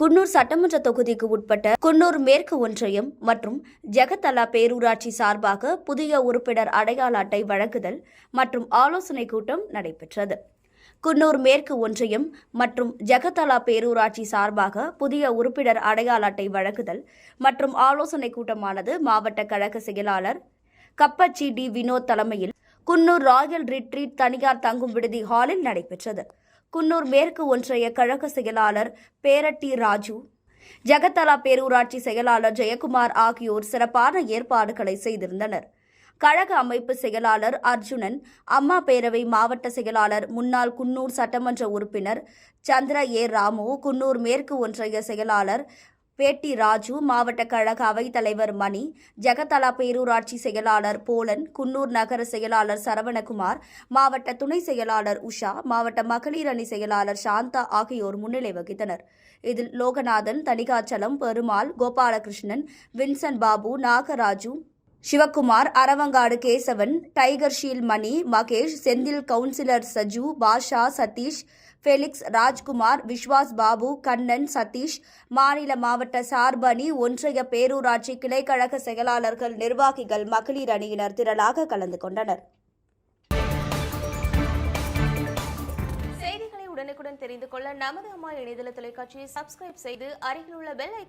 குன்னூர் சட்டமன்ற தொகுதிக்கு உட்பட்ட குன்னூர் மேற்கு ஒன்றியம் மற்றும் ஜெகத்தலா பேரூராட்சி சார்பாக புதிய உறுப்பினர் அடையாள அட்டை வழங்குதல் மற்றும் ஆலோசனை கூட்டம் நடைபெற்றது. குன்னூர் மேற்கு ஒன்றியம் மற்றும் ஜெகத்தலா பேரூராட்சி சார்பாக புதிய உறுப்பினர் அடையாள அட்டை வழங்குதல் மற்றும் ஆலோசனை கூட்டமானது மாவட்ட கழக செயலாளர் கப்பச்சி டி வினோத் தலைமையில் குன்னூர் ராயல் ரிட்ரீட் தனியார் தங்கும் விடுதி ஹாலில் நடைபெற்றது. குன்னூர் மேற்கு ஒன்றிய கழக செயலாளர் பேரட்டி ராஜு ஜெகத்தலா பேரூராட்சி செயலாளர் ஜெயக்குமார் ஆகியோர் சிறப்பான ஏற்பாடுகளை செய்திருந்தனர். கழக அமைப்பு செயலாளர் அர்ஜுனன் அம்மா பேரவை மாவட்ட செயலாளர் முன்னாள் குன்னூர் சட்டமன்ற உறுப்பினர் சந்திர ஏ. ராமு குன்னூர் மேற்கு ஒன்றிய செயலாளர் பேட்டி ராஜு மாவட்ட கழக அவைத்தலைவர் மணி ஜெகதலா பேரூராட்சி செயலாளர் போலன் குன்னூர் நகர செயலாளர் சரவணகுமார் மாவட்ட துணை செயலாளர் உஷா மாவட்ட மகளிர் அணி செயலாளர் சாந்தா ஆகியோர் முன்னிலை வகித்தனர். இதில் Loganathan Thanigachalam Perumal Gopalakrishnan Vinson Babu Nagaraju Sivakumar Aravankadu Kesavan tiger Sheel Mani Mahesh Senthil councillor Saju Basha Sathish Felix Rajkumar Viswas Babu Kannan Sathish மாநில மாவட்ட சார்பணி ஒன்றிய பேரூராட்சி கிளைக்கழக செயலாளர்கள் நிர்வாகிகள் மகளிர் அணியினர் திரளாக கலந்து கொண்டனர். செய்திகளை உடனுக்குடன் தெரிந்து கொள்ள நமது அம்மா இணையதள தொலைக்காட்சியை சப்ஸ்கிரைப் செய்து அருகில் உள்ள பெல் ஐக்கானை